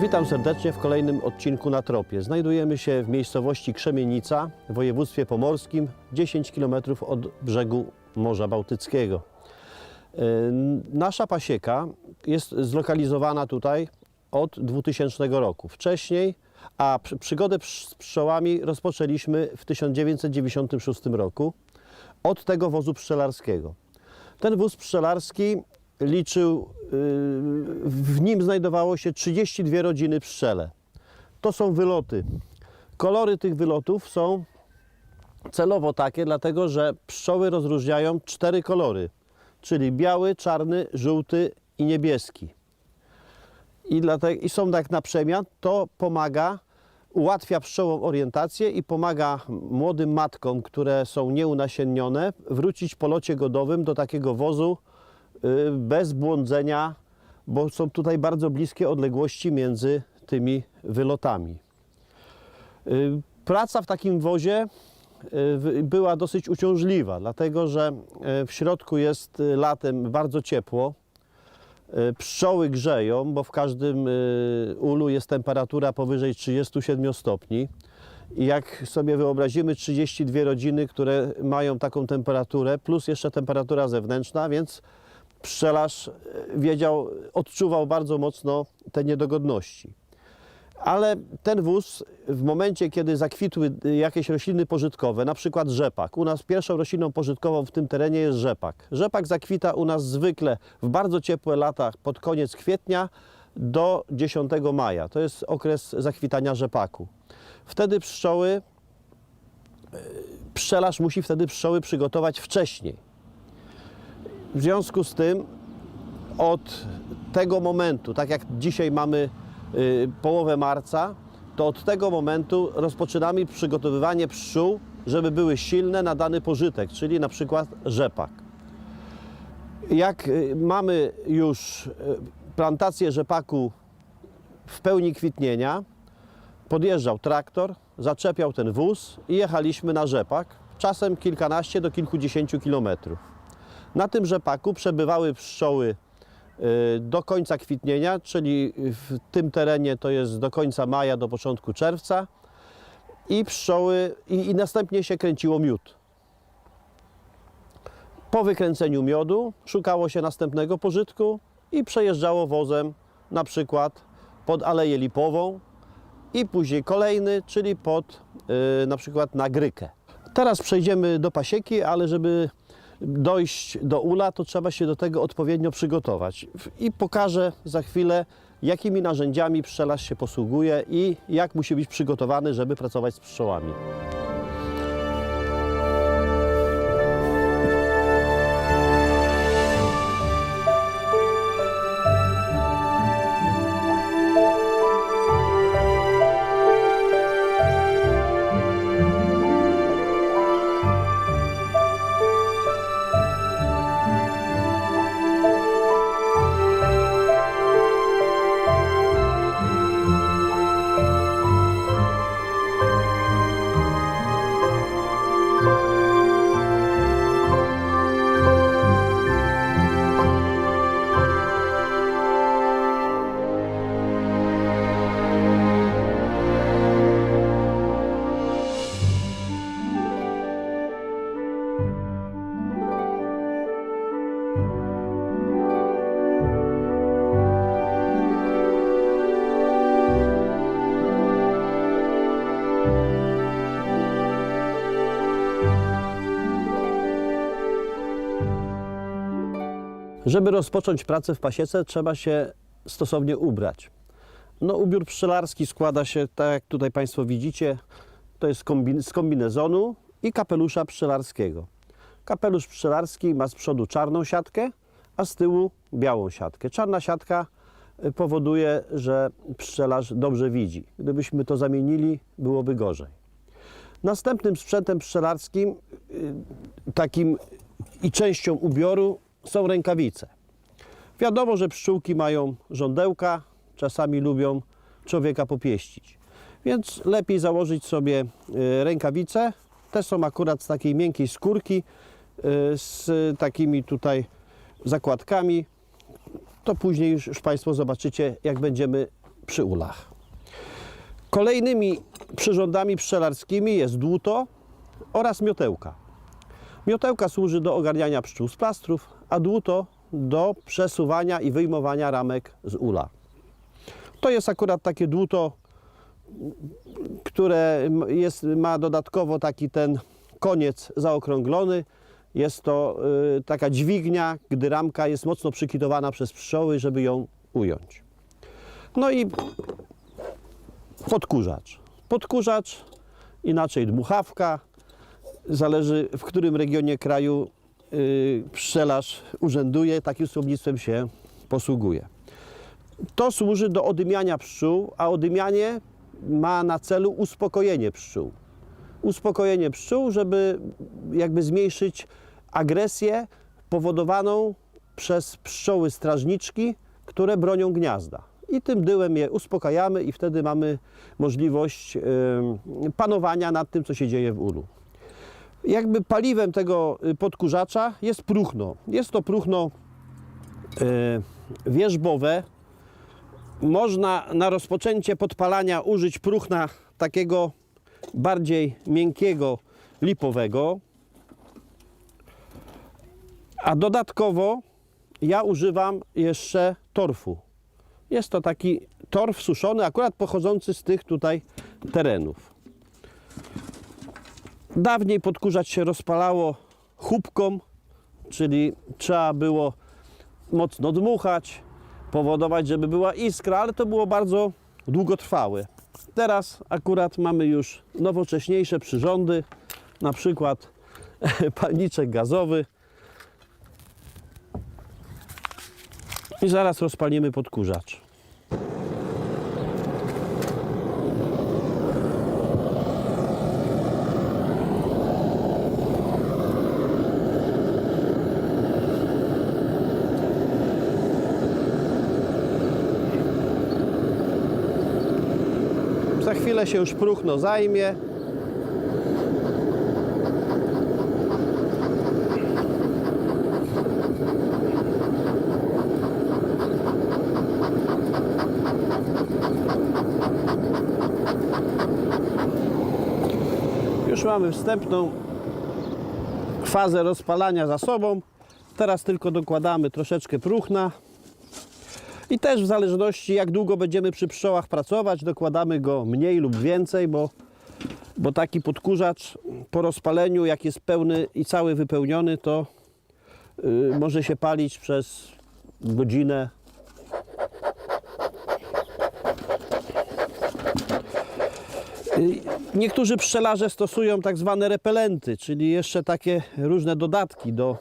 Witam serdecznie w kolejnym odcinku na tropie. Znajdujemy się w miejscowości Krzemienica w województwie pomorskim, 10 km od brzegu Morza Bałtyckiego. E, Nasza pasieka jest zlokalizowana tutaj od 2000 roku. Wcześniej, a przy- przygodę z pszczołami rozpoczęliśmy w 1996 roku od tego wozu pszczelarskiego. Ten wóz pszczelarski liczył, yy, w nim znajdowało się 32 rodziny pszczele. To są wyloty. Kolory tych wylotów są celowo takie, dlatego że pszczoły rozróżniają cztery kolory, czyli biały, czarny, żółty i niebieski. I, dlatego, I są tak na przemian, to pomaga, ułatwia pszczołom orientację i pomaga młodym matkom, które są nieunasiennione, wrócić po locie godowym do takiego wozu y, bez błądzenia, bo są tutaj bardzo bliskie odległości między tymi wylotami. Y, Praca w takim wozie y, była dosyć uciążliwa, dlatego że y, w środku jest y, latem bardzo ciepło. Y, Pszczoły grzeją, bo w każdym y, ulu jest temperatura powyżej 37 stopni. I jak sobie wyobrazimy 32 rodziny, które mają taką temperaturę, plus jeszcze temperatura zewnętrzna, więc pszczelarz y, wiedział, odczuwał bardzo mocno te niedogodności. Ale ten wóz w momencie, kiedy zakwitły jakieś rośliny pożytkowe, na przykład rzepak, u nas pierwszą rośliną pożytkową w tym terenie jest rzepak. Rzepak zakwita u nas zwykle w bardzo ciepłe lata pod koniec kwietnia do 10 maja. To jest okres zakwitania rzepaku. Wtedy pszczoły, y, pszczelarz musi wtedy pszczoły przygotować wcześniej. W związku z tym od tego momentu, tak jak dzisiaj mamy y, połowę marca, to od tego momentu rozpoczynamy przygotowywanie pszczół, żeby były silne na dany pożytek, czyli na przykład rzepak. Jak y, mamy już y, plantację rzepaku w pełni kwitnienia, podjeżdżał traktor, zaczepiał ten wóz i jechaliśmy na rzepak, czasem kilkanaście do kilkudziesięciu kilometrów. Na tym rzepaku przebywały pszczoły y, do końca kwitnienia, czyli w tym terenie to jest do końca maja, do początku czerwca i pszczoły i, i następnie się kręciło miód. Po wykręceniu miodu szukało się następnego pożytku i przejeżdżało wozem na przykład pod Aleję Lipową i później kolejny, czyli pod y, na przykład na Grykę. Teraz przejdziemy do pasieki, ale żeby dojść do ula, to trzeba się do tego odpowiednio przygotować. I pokażę za chwilę, jakimi narzędziami pszczelarz się posługuje i jak musi być przygotowany, żeby pracować z pszczołami. Żeby rozpocząć pracę w pasiece, trzeba się stosownie ubrać. No, ubiór pszczelarski składa się, tak jak tutaj Państwo widzicie, to jest kombi- z kombinezonu i kapelusza pszczelarskiego. Kapelusz pszczelarski ma z przodu czarną siatkę, a z tyłu białą siatkę. Czarna siatka y, powoduje, że pszczelarz dobrze widzi. Gdybyśmy to zamienili, byłoby gorzej. Następnym sprzętem pszczelarskim, y, takim i częścią ubioru są rękawice. Wiadomo, że pszczółki mają żądełka, czasami lubią człowieka popieścić. Więc lepiej założyć sobie y, rękawice. Te są akurat z takiej miękkiej skórki, y, z takimi tutaj zakładkami. To później już, już Państwo zobaczycie, jak będziemy przy ulach. Kolejnymi przyrządami pszczelarskimi jest dłuto oraz miotełka. Miotełka służy do ogarniania pszczół z plastrów, a dłuto do przesuwania i wyjmowania ramek z ula. To jest akurat takie dłuto, które jest, ma dodatkowo taki ten koniec zaokrąglony. Jest to y, taka dźwignia, gdy ramka jest mocno przykitowana przez pszczoły, żeby ją ująć. No i podkurzacz. Podkurzacz, inaczej dmuchawka, zależy w którym regionie kraju pszczelarz urzęduje, takim słownictwem się posługuje. To służy do odymiania pszczół, a odymianie ma na celu uspokojenie pszczół. Uspokojenie pszczół, żeby jakby zmniejszyć agresję powodowaną przez pszczoły strażniczki, które bronią gniazda. I tym dyłem je uspokajamy i wtedy mamy możliwość y, panowania nad tym, co się dzieje w ulu. Jakby paliwem tego y, podkurzacza jest próchno. Jest to próchno y, wierzbowe. Można na rozpoczęcie podpalania użyć próchna takiego bardziej miękkiego, lipowego. A dodatkowo ja używam jeszcze torfu. Jest to taki torf suszony, akurat pochodzący z tych tutaj terenów. Dawniej podkurzać się rozpalało chubką, czyli trzeba było mocno dmuchać, powodować, żeby była iskra, ale to było bardzo długotrwałe. Teraz akurat mamy już nowocześniejsze przyrządy, na przykład palniczek gazowy. I zaraz rozpalimy podkurzacz. Chwilę się już próchno zajmie. Już mamy wstępną fazę rozpalania za sobą. Teraz tylko dokładamy troszeczkę próchna. I też w zależności jak długo będziemy przy pszczołach pracować, dokładamy go mniej lub więcej, bo, bo taki podkurzacz po rozpaleniu, jak jest pełny i cały wypełniony, to y, może się palić przez godzinę. Y, Niektórzy pszczelarze stosują tak zwane repelenty, czyli jeszcze takie różne dodatki do,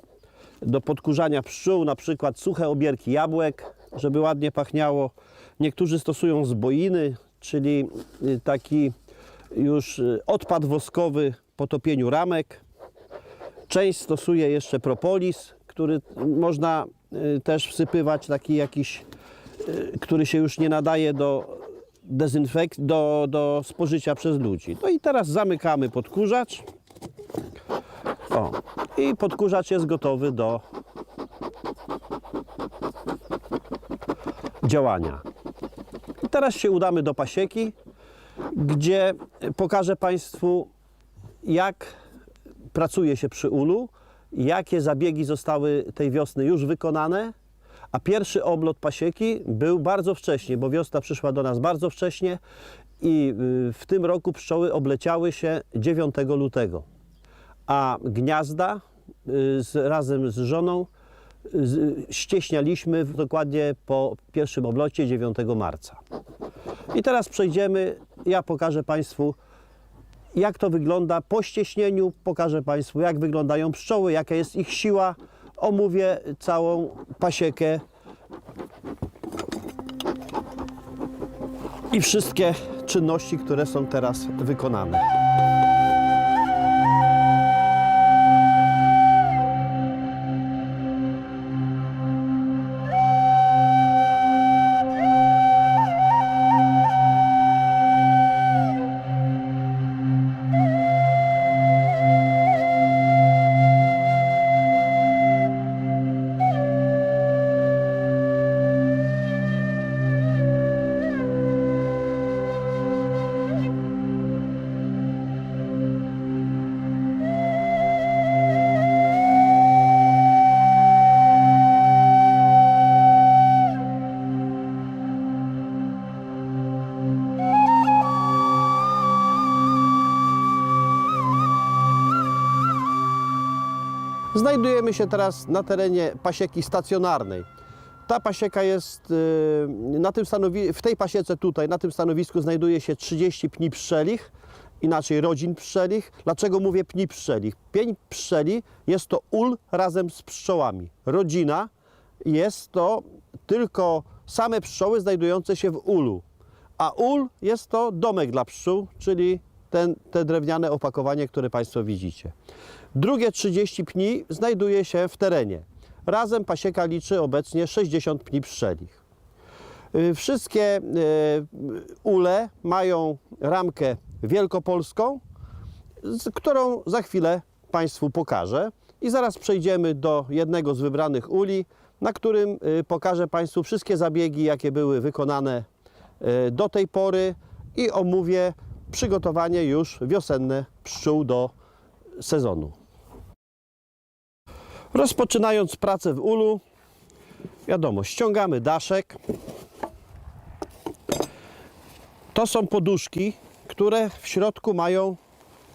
do podkurzania pszczół, na przykład suche obierki jabłek, żeby ładnie pachniało. Niektórzy stosują zboiny, czyli y, taki już y, odpad woskowy po topieniu ramek. Część stosuje jeszcze propolis, który można y, też wsypywać, taki jakiś, który się już nie nadaje do dezynfekcji, do, do spożycia przez ludzi. No i teraz zamykamy podkurzacz. O, i podkurzacz jest gotowy do działania. Teraz się udamy do pasieki, gdzie pokażę Państwu, jak pracuje się przy ulu, jakie zabiegi zostały tej wiosny już wykonane, a pierwszy oblot pasieki był bardzo wcześnie, bo wiosna przyszła do nas bardzo wcześnie i y, w tym roku pszczoły obleciały się 9 lutego, a gniazda y, z, razem z żoną ścieśnialiśmy dokładnie po pierwszym oblocie 9 marca. I teraz przejdziemy, ja pokażę Państwu, jak to wygląda po ścieśnieniu, pokażę Państwu, jak wyglądają pszczoły, jaka jest ich siła, omówię całą pasiekę i wszystkie czynności, które są teraz wykonane. Znajdujemy się teraz na terenie pasieki stacjonarnej. Ta pasieka jest y, na tym stanowi- w tej pasiece tutaj, na tym stanowisku znajduje się 30 pni pszczelich, inaczej rodzin pszczelich. Dlaczego mówię pni pszczelich? Pień pszczeli jest to ul razem z pszczołami. Rodzina jest to tylko same pszczoły znajdujące się w ulu. A ul jest to domek dla pszczół, czyli ten, te drewniane opakowanie, które Państwo widzicie. Drugie 30 pni znajduje się w terenie. Razem pasieka liczy obecnie 60 pni pszczelich. Y, Wszystkie y, ule mają ramkę wielkopolską, którą za chwilę Państwu pokażę. I zaraz przejdziemy do jednego z wybranych uli, na którym y, pokażę Państwu wszystkie zabiegi, jakie były wykonane do tej pory i omówię przygotowanie już wiosenne pszczół do sezonu. Rozpoczynając pracę w ulu, wiadomo, ściągamy daszek. To są poduszki, które w środku mają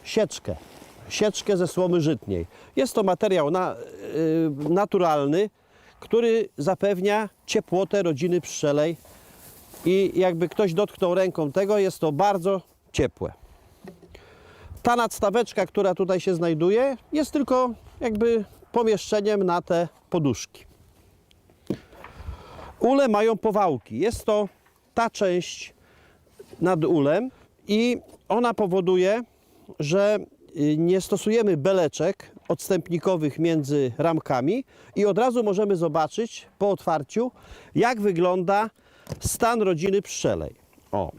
sieczkę. Sieczkę ze słomy żytniej. Jest to materiał na, y, naturalny, który zapewnia ciepłotę rodziny pszczelej i jakby ktoś dotknął ręką tego, jest to bardzo ciepłe. Ta nadstaweczka, która tutaj się znajduje, jest tylko jakby pomieszczeniem na te poduszki. Ule mają powałki. Jest to ta część nad ulem i ona powoduje, że y, nie stosujemy beleczek odstępnikowych między ramkami i od razu możemy zobaczyć po otwarciu, jak wygląda stan rodziny pszczelej. O.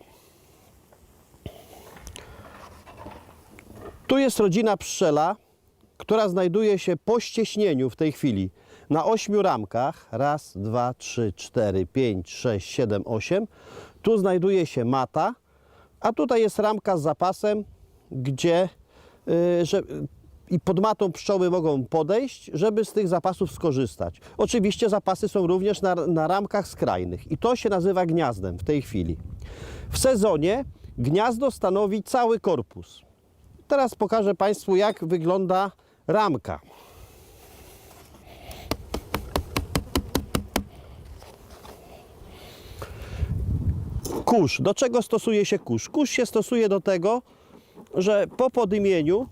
Tu jest rodzina pszczela, która znajduje się po ścieśnieniu w tej chwili na ośmiu ramkach. Raz, dwa, trzy, cztery, pięć, sześć, siedem, osiem. Tu znajduje się mata, a tutaj jest ramka z zapasem, gdzie y, że, i pod matą pszczoły mogą podejść, żeby z tych zapasów skorzystać. Oczywiście zapasy są również na, na ramkach skrajnych i to się nazywa gniazdem w tej chwili. W sezonie gniazdo stanowi cały korpus. Teraz pokażę Państwu, jak wygląda ramka. Kurz. Do czego stosuje się kurz? Kurz się stosuje do tego, że po podymieniu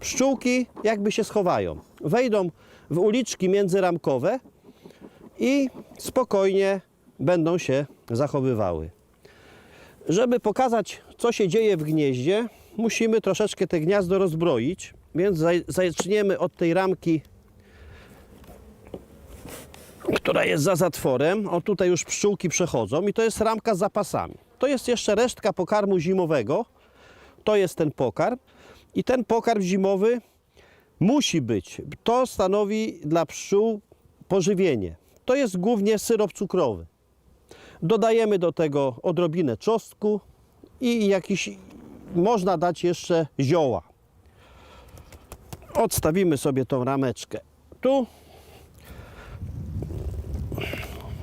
pszczółki jakby się schowają. Wejdą w uliczki międzyramkowe i spokojnie będą się zachowywały. Żeby pokazać, co się dzieje w gnieździe, musimy troszeczkę te gniazdo rozbroić, więc zaczniemy od tej ramki, która jest za zatworem. O, tutaj już pszczółki przechodzą i to jest ramka z zapasami. To jest jeszcze resztka pokarmu zimowego. To jest ten pokarm i ten pokarm zimowy musi być. To stanowi dla pszczół pożywienie. To jest głównie syrop cukrowy. Dodajemy do tego odrobinę czosnku i jakiś, można dać jeszcze zioła. Odstawimy sobie tą rameczkę tu.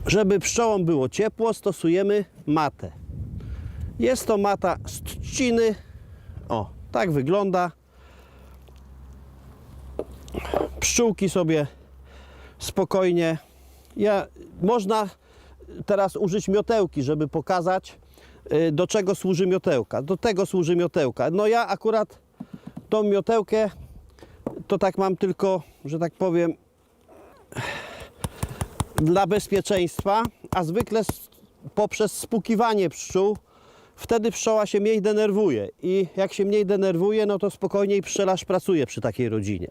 Żeby pszczołom było ciepło, stosujemy matę. Jest to mata z trzciny. O, tak wygląda. Pszczółki sobie spokojnie. Ja, można teraz użyć miotełki, żeby pokazać, do czego służy miotełka. Do tego służy miotełka. No ja akurat tą miotełkę to tak mam tylko, że tak powiem, dla bezpieczeństwa, a zwykle poprzez spukiwanie pszczół, wtedy pszczoła się mniej denerwuje i jak się mniej denerwuje, no to spokojniej pszczelarz pracuje przy takiej rodzinie.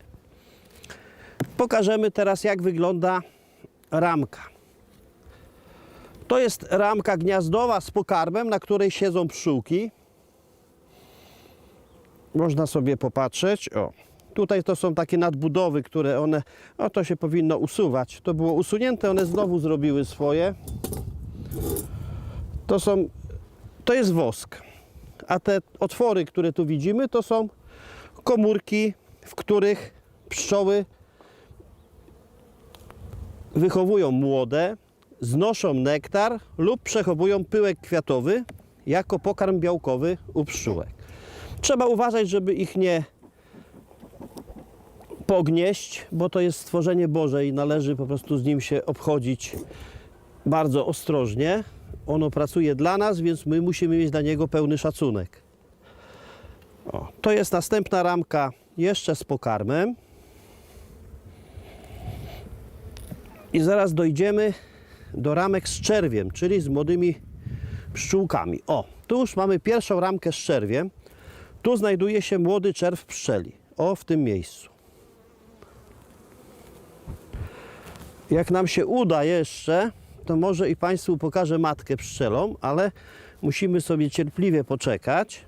Pokażemy teraz jak wygląda ramka. To jest ramka gniazdowa z pokarmem, na której siedzą pszczółki. Można sobie popatrzeć. O, tutaj to są takie nadbudowy, które one, o to się powinno usuwać. To było usunięte, one znowu zrobiły swoje. To są, to jest wosk. A te otwory, które tu widzimy, to są komórki, w których pszczoły wychowują młode, znoszą nektar lub przechowują pyłek kwiatowy jako pokarm białkowy u pszczółek. Trzeba uważać, żeby ich nie pognieść, bo to jest stworzenie Boże i należy po prostu z nim się obchodzić bardzo ostrożnie. Ono pracuje dla nas, więc my musimy mieć dla niego pełny szacunek. O, to jest następna ramka jeszcze z pokarmem. I zaraz dojdziemy do ramek z czerwiem, czyli z młodymi pszczółkami. O, tu już mamy pierwszą ramkę z czerwiem. Tu znajduje się młody czerw pszczeli. O, w tym miejscu. Jak nam się uda jeszcze, to może i Państwu pokażę matkę pszczelą, ale musimy sobie cierpliwie poczekać,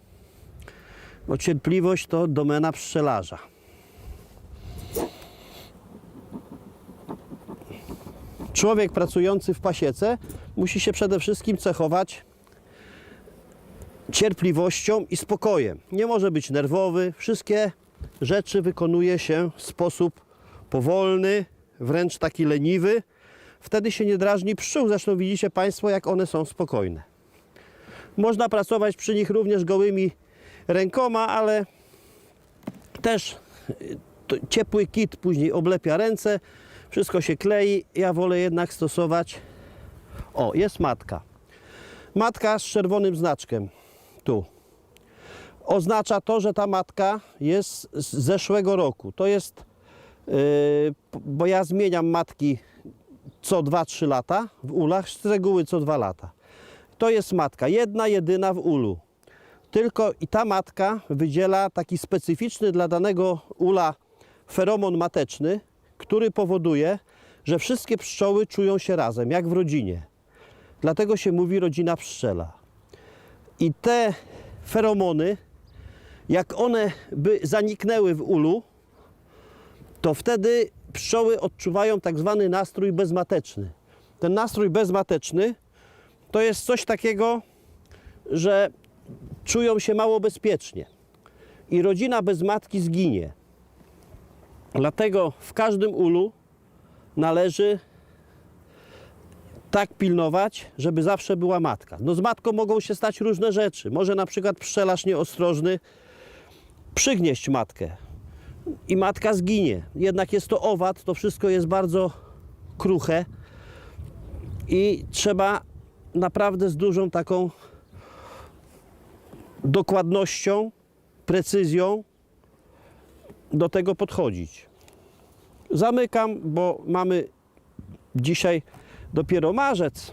bo cierpliwość to domena pszczelarza. Człowiek pracujący w pasiece musi się przede wszystkim cechować cierpliwością i spokojem. Nie może być nerwowy. Wszystkie rzeczy wykonuje się w sposób powolny, wręcz taki leniwy. Wtedy się nie drażni pszczół. Zresztą widzicie Państwo, jak one są spokojne. Można pracować przy nich również gołymi rękoma, ale też y, ciepły kit później oblepia ręce, wszystko się klei. Ja wolę jednak stosować. O, jest matka. Matka z czerwonym znaczkiem. Tu. Oznacza to, że ta matka jest z zeszłego roku. To jest, yy, bo ja zmieniam matki co 2-3 lata w ulach, z reguły co 2 lata. To jest matka, jedna, jedyna w ulu. Tylko i ta matka wydziela taki specyficzny dla danego ula feromon mateczny, który powoduje, że wszystkie pszczoły czują się razem, jak w rodzinie. Dlatego się mówi rodzina pszczela. I te feromony, jak one by zaniknęły w ulu, to wtedy pszczoły odczuwają tak zwany nastrój bezmateczny. Ten nastrój bezmateczny to jest coś takiego, że czują się mało bezpiecznie i rodzina bez matki zginie. Dlatego w każdym ulu należy tak pilnować, żeby zawsze była matka. No z matką mogą się stać różne rzeczy. Może na przykład pszczelarz nieostrożny przygnieść matkę i matka zginie. Jednak jest to owad, to wszystko jest bardzo kruche i trzeba naprawdę z dużą taką dokładnością, precyzją do tego podchodzić. Zamykam, bo mamy dzisiaj dopiero marzec,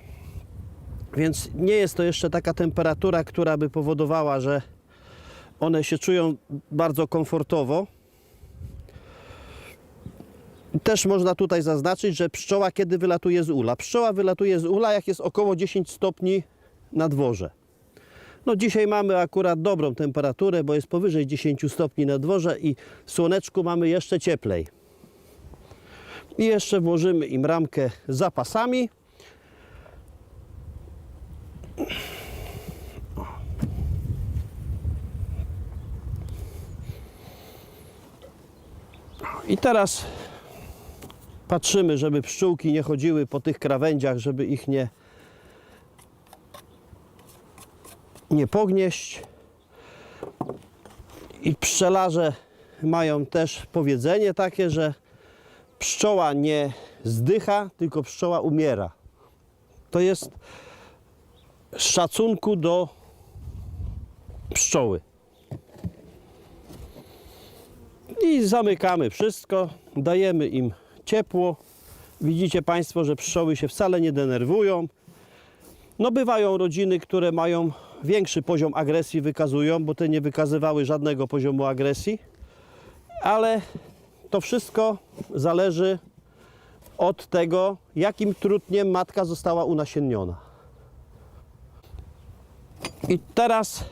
więc nie jest to jeszcze taka temperatura, która by powodowała, że one się czują bardzo komfortowo. Też można tutaj zaznaczyć, że pszczoła kiedy wylatuje z ula? Pszczoła wylatuje z ula, jak jest około 10 stopni na dworze. No dzisiaj mamy akurat dobrą temperaturę, bo jest powyżej 10 stopni na dworze i w słoneczku mamy jeszcze cieplej. I jeszcze włożymy im ramkę z zapasami. I teraz patrzymy, żeby pszczółki nie chodziły po tych krawędziach, żeby ich nie, nie pognieść. I pszczelarze mają też powiedzenie takie, że pszczoła nie zdycha, tylko pszczoła umiera. To jest szacunku do pszczoły. I zamykamy wszystko, dajemy im ciepło. Widzicie Państwo, że pszczoły się wcale nie denerwują. No bywają rodziny, które mają większy poziom agresji wykazują, bo te nie wykazywały żadnego poziomu agresji. Ale to wszystko zależy od tego, jakim trutniem matka została unasienniona. I teraz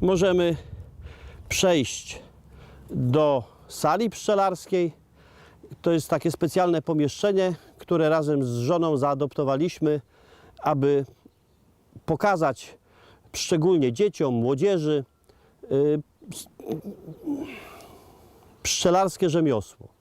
możemy przejść do sali pszczelarskiej. To jest takie specjalne pomieszczenie, które razem z żoną zaadoptowaliśmy, aby pokazać szczególnie dzieciom, młodzieży y, pszczelarskie rzemiosło.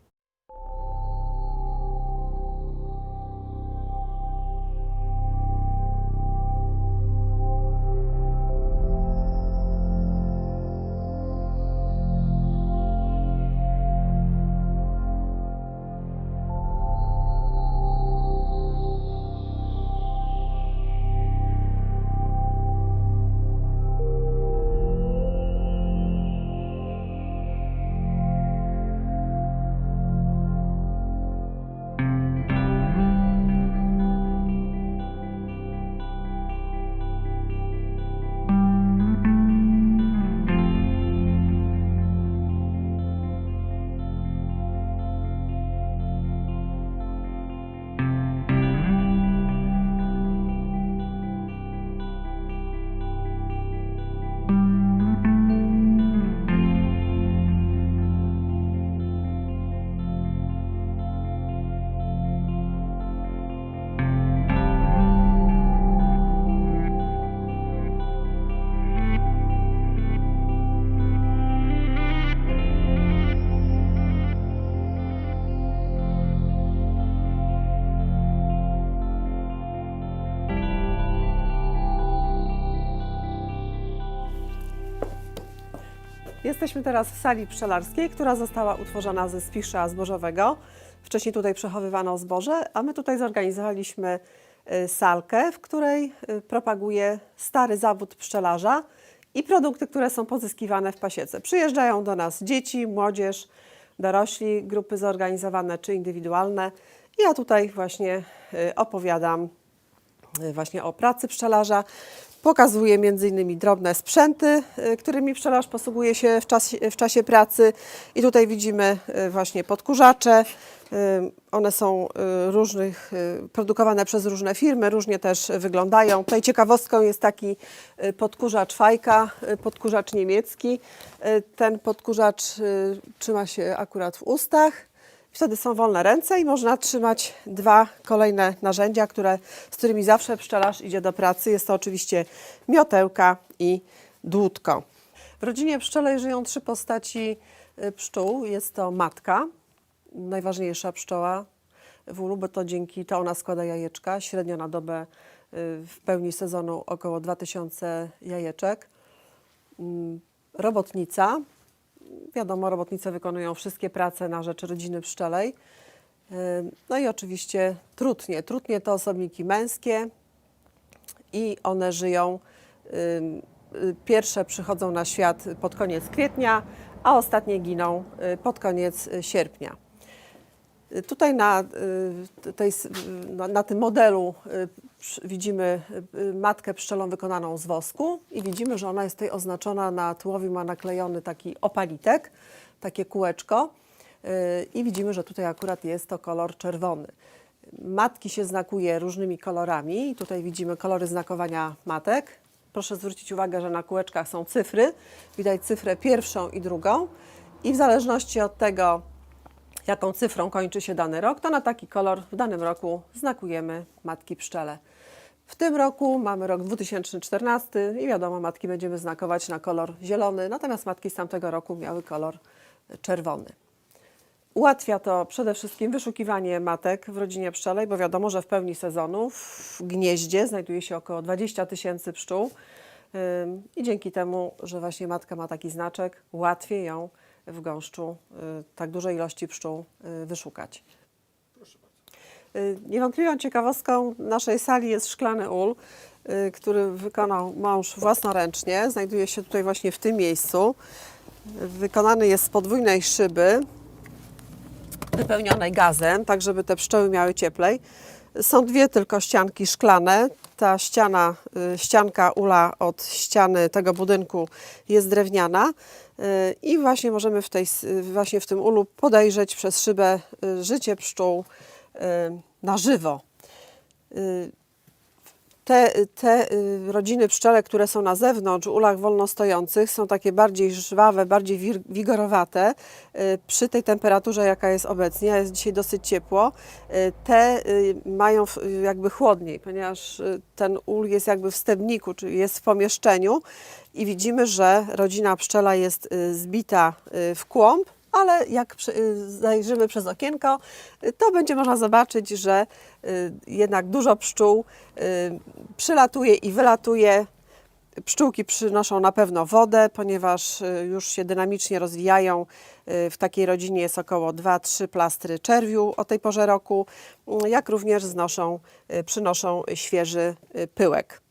Jesteśmy teraz w sali pszczelarskiej, która została utworzona ze spichrza zbożowego. Wcześniej tutaj przechowywano zboże, a my tutaj zorganizowaliśmy y, salkę, w której y, propaguje stary zawód pszczelarza i produkty, które są pozyskiwane w pasiece. Przyjeżdżają do nas dzieci, młodzież, dorośli, grupy zorganizowane czy indywidualne. I ja tutaj właśnie y, opowiadam właśnie o pracy pszczelarza. Pokazuje m.in. drobne sprzęty, y, którymi pszczelarz posługuje się w czasie, w czasie pracy. I tutaj widzimy y, właśnie podkurzacze. Y, One są różnych, produkowane przez różne firmy, różnie też wyglądają. Tutaj ciekawostką jest taki podkurzacz fajka, podkurzacz niemiecki. Ten podkurzacz trzyma się akurat w ustach. Wtedy są wolne ręce i można trzymać dwa kolejne narzędzia, które, z którymi zawsze pszczelarz idzie do pracy. Jest to oczywiście miotełka i dłutko. W rodzinie pszczelej żyją trzy postaci y, pszczół. Jest to matka, najważniejsza pszczoła w ulu, bo to dzięki to ona składa jajeczka. Średnio na dobę y, w pełni sezonu około 2000 jajeczek. Mm, Robotnica, Wiadomo, robotnice wykonują wszystkie prace na rzecz rodziny pszczelej. No i oczywiście trutnie. Trutnie to osobniki męskie i one żyją. y, Pierwsze przychodzą na świat pod koniec kwietnia, a ostatnie giną y, pod koniec sierpnia. Tutaj na, y, tej, na, tym modelu y, widzimy y, matkę pszczelą wykonaną z wosku i widzimy, że ona jest tutaj oznaczona na tułowiu, ma naklejony taki opalitek, takie kółeczko i widzimy, że tutaj akurat jest to kolor czerwony. Matki się znakuje różnymi kolorami i tutaj widzimy kolory znakowania matek. Proszę zwrócić uwagę, że na kółeczkach są cyfry. Widać cyfrę pierwszą i drugą i w zależności od tego, jaką cyfrą kończy się dany rok, to na taki kolor w danym roku znakujemy matki pszczele. W tym roku mamy rok 2014 i wiadomo, matki będziemy znakować na kolor zielony, natomiast matki z tamtego roku miały kolor czerwony. Ułatwia to przede wszystkim wyszukiwanie matek w rodzinie pszczelej, bo wiadomo, że w pełni sezonu w gnieździe znajduje się około 20 tysięcy pszczół i dzięki temu, że właśnie matka ma taki znaczek, łatwiej ją w gąszczu y, tak dużej ilości pszczół y, wyszukać. Y, Niewątpliwą ciekawostką naszej sali jest szklany ul, który wykonał mąż własnoręcznie. Znajduje się tutaj właśnie w tym miejscu. Wykonany jest z podwójnej szyby, wypełnionej gazem, tak żeby te pszczoły miały cieplej. Są dwie tylko ścianki szklane. Ta ściana, y, ścianka ula od ściany tego budynku jest drewniana y, i właśnie możemy w, tej, y, właśnie w tym ulu podejrzeć przez szybę życie pszczół na żywo. Te, te y, rodziny pszczele, które są na zewnątrz, ulach wolnostojących, są takie bardziej żwawe, bardziej wigorowate. Y, Przy tej temperaturze, jaka jest obecnie, a jest dzisiaj dosyć ciepło, y, te mają jakby chłodniej, ponieważ ten ul jest jakby w stebniku, czyli jest w pomieszczeniu i widzimy, że rodzina pszczela jest zbita w kłąb, ale jak y, zajrzymy przez okienko, y, to będzie można zobaczyć, że y, jednak dużo pszczół przylatuje i wylatuje. Pszczółki przynoszą na pewno wodę, ponieważ już się dynamicznie rozwijają. W takiej rodzinie jest około 2-3 plastry czerwiu o tej porze roku, jak również znoszą, przynoszą świeży pyłek.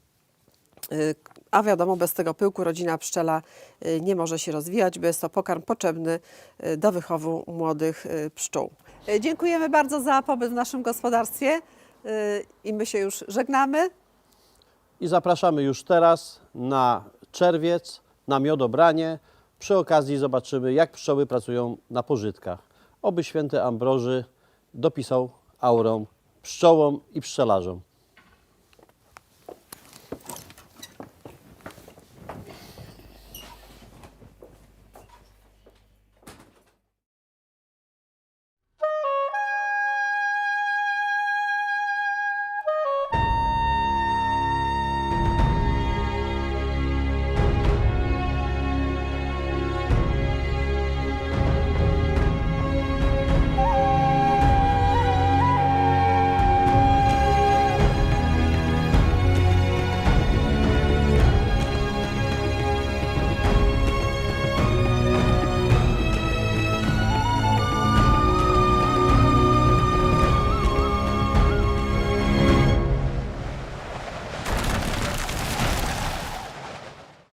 A wiadomo, bez tego pyłku rodzina pszczela y, nie może się rozwijać, bo jest to pokarm potrzebny y, do wychowu młodych y, pszczół. Dziękujemy bardzo za pobyt w naszym gospodarstwie i my się już żegnamy. I zapraszamy już teraz na czerwiec, na miodobranie. Przy okazji zobaczymy, jak pszczoły pracują na pożytkach. Oby święty Ambroży dopisał aurą pszczołom i pszczelarzom.